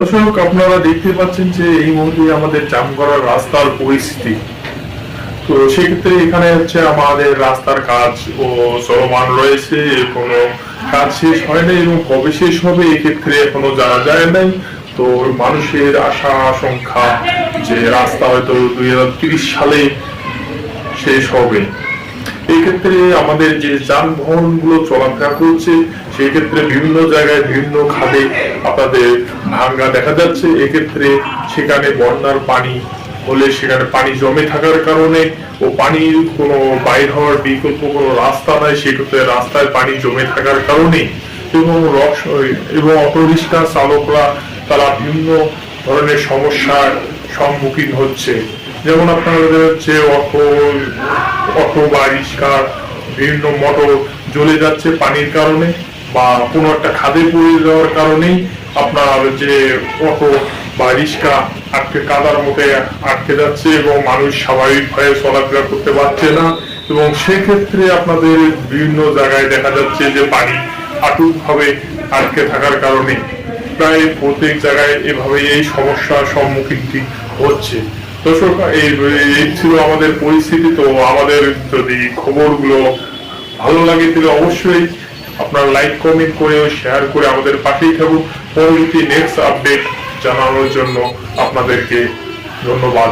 দর্শক, আপনারা দেখতে পাচ্ছেন যে এই মুহূর্তে আমাদের জামগড়ার রাস্তার পরিস্থিতি। তো সেক্ষেত্রে এখানে হচ্ছে আমাদের রাস্তার কাজ ও চলমান রয়েছে কোনো কাজ শেষ হয় নাই এবং কবে শেষ হবে এক্ষেত্রে এখনও জানা যায় নাই। তো মানুষের আশা, আশঙ্কা যে রাস্তা হয়তো দুই সালে শেষ হবে। এই ক্ষেত্রে আমাদের যে যানবাহনগুলো চলাফেরা করছে সেই ক্ষেত্রে বিভিন্ন জায়গায় বিভিন্ন খাদে আপনাদের ভাঙ্গা দেখা যাচ্ছে। এক্ষেত্রে সেখানে বন্যার পানি হলে সেখানে পানি জমে থাকার কারণে ও পানির কোনো বাইর হওয়ার বিকল্প কোনো রাস্তা নাই। সেক্ষেত্রে রাস্তায় পানি জমে থাকার কারণে এবং রস এবং অটো রিক্সা চালকরা তারা বিভিন্ন ধরনের সমস্যার সম্মুখীন হচ্ছে। যেমন আপনাদের হচ্ছে অটো অটো বা রিক্সা বিভিন্ন মোটর জ্বলে যাচ্ছে পানির কারণে বা কোনো একটা খাদে পড়ে যাওয়ার কারণেই আপনার যে অটো বা রিক্সা আটকে, কাদার মধ্যে আটকে যাচ্ছে এবং মানুষ স্বাভাবিকভাবে চলাফেরা করতে পারছে না এবং সেক্ষেত্রে আপনাদের বিভিন্ন জায়গায় দেখা যাচ্ছে যে পানি আটুকভাবে আটকে থাকার কারণে প্রায় প্রত্যেক জায়গায় এভাবে এই সমস্যার সম্মুখীনটি হচ্ছে। ছিল আমাদের পরিস্থিতি, তো আমাদের যদি খবরগুলো ভালো লাগে, তাহলে অবশ্যই আপনার লাইক কমেন্ট করে শেয়ার করে আমাদের পাশেই থাকুন। পরবর্তী নেক্সট আপডেট জানানোর জন্য আপনাদেরকে ধন্যবাদ।